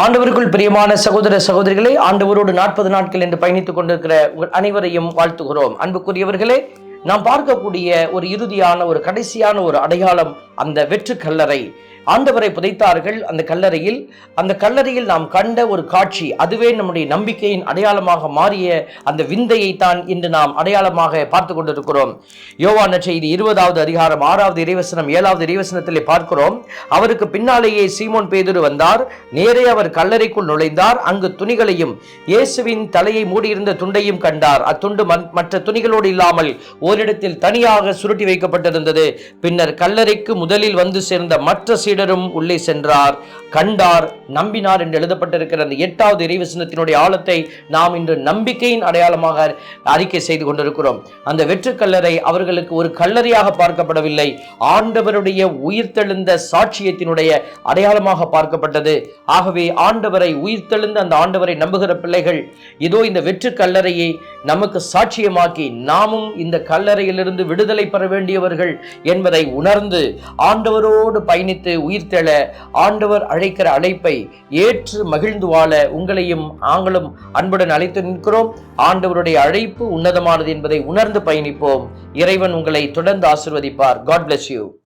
ஆண்டவருக்குள் பிரியமான சகோதர சகோதரிகளே ஆண்டவரோடு நாற்பது நாட்கள் என்று பயணித்துக் கொண்டிருக்கிற உங்கள் அனைவரையும் வாழ்த்துகிறோம். அன்புக்குரியவர்களே நாம் பார்க்கக்கூடிய ஒரு இறுதியான ஒரு கடைசியான ஒரு அடையாளம் அந்த வெற்று கல்லறை ஆண்டவரை புதைத்தார்கள் அந்த கல்லறையில். அந்த கல்லறையில் நாம் கண்ட ஒரு காட்சி அதுவே நம்முடைய நம்பிக்கையின் அடையாளமாக மாறிய அந்த விந்தையை தான் இன்று நாம் அடையாளமாக பார்த்து கொண்டிருக்கிறோம். யோவான செய்தி இருபதாவது அதிகாரம் ஆறாவது இறைவசனம் ஏழாவது இறைவசனத்திலே பார்க்கிறோம். அவருக்கு பின்னாலேயே சீமோன் பேதுரு வந்தார். நேரே அவர் கல்லறைக்குள் நுழைந்தார். அங்கு துணிகளையும் இயேசுவின் தலையை மூடியிருந்த துண்டையும் கண்டார். அத்துண்டு மற்ற துணிகளோடு இல்லாமல் ஓரிடத்தில் தனியாக சுருட்டி வைக்கப்பட்டிருந்தது. பின்னர் கல்லறைக்கு முதலில் வந்து சேர்ந்த மற்ற சீடரும் உள்ளே சென்றார். கண்டார் நம்பினார் என்று எழுதப்பட்டிருக்கிற அந்த எட்டாவது இறைவசனத்தினுடைய ஆழத்தை நாம் இன்று நம்பிக்கையின் அடையாளமாக அறிக்கை செய்து கொண்டிருக்கிறோம். அந்த வெற்று கல்லறை அவர்களுக்கு ஒரு கல்லறையாக பார்க்கப்படவில்லை. ஆண்டவருடைய உயிர்த்தெழுந்த சாட்சியத்தினுடைய அடையாளமாக பார்க்கப்பட்டது. ஆகவே ஆண்டவரை உயிர்த்தெழுந்த அந்த ஆண்டவரை நம்புகிற பிள்ளைகள் இதோ இந்த வெற்று கல்லறையை நமக்கு சாட்சியமாக்கி நாமும் இந்த கல்லறையிலிருந்து விடுதலை பெற வேண்டியவர்கள் என்பதை உணர்ந்து ஆண்டவரோடு பயணித்து உயிர்த்தெழ ஆண்டவர் அழைக்கிற அழைப்பை ஏற்று மகிழ்ந்து வாழ உங்களையும் நாங்களும் அன்புடன் அழைத்து நிற்கிறோம். ஆண்டவருடைய அழைப்பு உன்னதமானது என்பதை உணர்ந்து பயணிப்போம். இறைவன் உங்களை தொடர்ந்து ஆசிர்வதிப்பார். God bless you